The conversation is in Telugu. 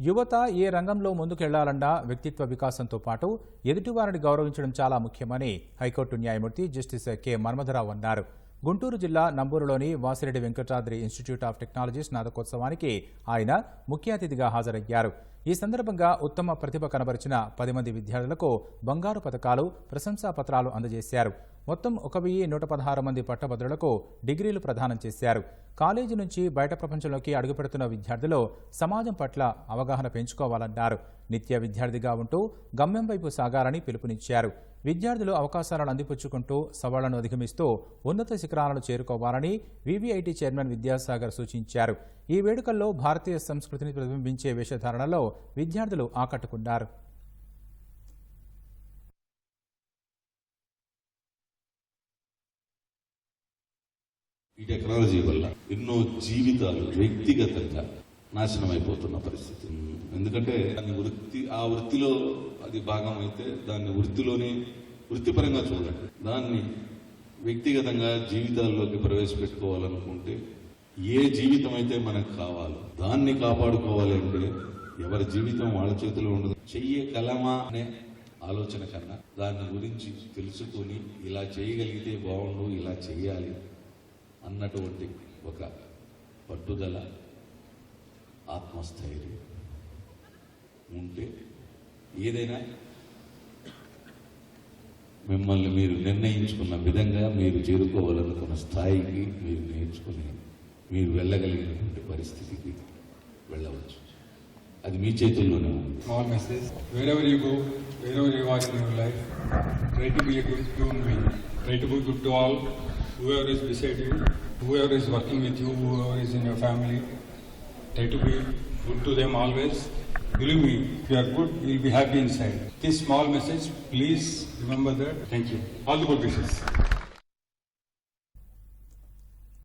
యువత ఏ రంగంలో ముందుకెళ్ళాలన్నా వ్యక్తిత్వ వికాసంతో పాటు ఎదుటివారిని గౌరవించడం చాలా ముఖ్యమని హైకోర్టు న్యాయమూర్తి జస్టిస్ కె. మన్మధరావు అన్నారు. గుంటూరు జిల్లా నంబూరులోని Vasireddy Venkatadri institute of technology స్నాతకోత్సవానికి ఆయన ముఖ్య అతిథిగా హాజరయ్యారు. ఈ సందర్భంగా ఉత్తమ ప్రతిభ కనబరిచిన పది మంది విద్యార్థులకు బంగారు పథకాలు ప్రశంసా పత్రాలు అందజేశారు. మొత్తం ఒక వెయ్యి నూట పదహారు మంది పట్టభద్రులకు డిగ్రీలు ప్రదానం చేశారు. కాలేజీ నుంచి బయట ప్రపంచంలోకి అడుగుపెడుతున్న విద్యార్థులు సమాజం పట్ల అవగాహన పెంచుకోవాలన్నారు. నిత్య విద్యార్థిగా ఉంటూ గమ్యం వైపు సాగాలని పిలుపునిచ్చారు. విద్యార్థులు అవకాశాలను అందిపుచ్చుకుంటూ సవాళ్ళను అధిగమిస్తూ ఉన్నత శిఖరాలను చేరుకోవాలని వివిఐటి చైర్మన్ విద్యాసాగర్ సూచించారు. ఈ వేడుకల్లో భారతీయ సంస్కృతిని ప్రతిబింబించే వేషధారణలో విద్యార్థులు ఆకట్టుకున్నారు ఈ టెక్నాలజీ వల్ల ఎన్నో జీవితాలు వ్యక్తిగతంగా నాశనం అయిపోతున్న పరిస్థితి. ఎందుకంటే దాన్ని వృత్తి ఆ వృత్తిలో అది భాగం అయితే దాన్ని వృత్తిలోనే వృత్తిపరంగా చూడండి. దాన్ని వ్యక్తిగతంగా జీవితాల్లోకి ప్రవేశపెట్టుకోవాలనుకుంటే ఏ జీవితం అయితే మనకు కావాలో దాన్ని కాపాడుకోవాలి అంటే ఎవరి జీవితం వాళ్ళ చేతిలో ఉండదు. చెయ్యే కలమా అనే ఆలోచన కన్నా దాని గురించి తెలుసుకొని ఇలా చేయగలిగితే బాగుండు ఇలా చేయాలి అన్నటువంటి ఒక పట్టుదల ఆత్మస్థైర్యం ఉంటే ఏదైనా మిమ్మల్ని మీరు నిర్ణయించుకున్న విధంగా మీరు చేరుకోవాలనుకున్న స్థాయికి మీరు నేర్చుకుని మీరు వెళ్ళగలిగినటువంటి పరిస్థితికి వెళ్ళవచ్చు. అది మీ చేతుల్లోనే ఉంది small message. Wherever you go, wherever you are in your life, try to be a good human being. Try to be good to all, whoever is beside you, whoever is working with you, whoever is in your family. Try to be good to them always. Believe me, if you are good, you will be happy inside. This small message, please remember that. Thank you. All the good wishes.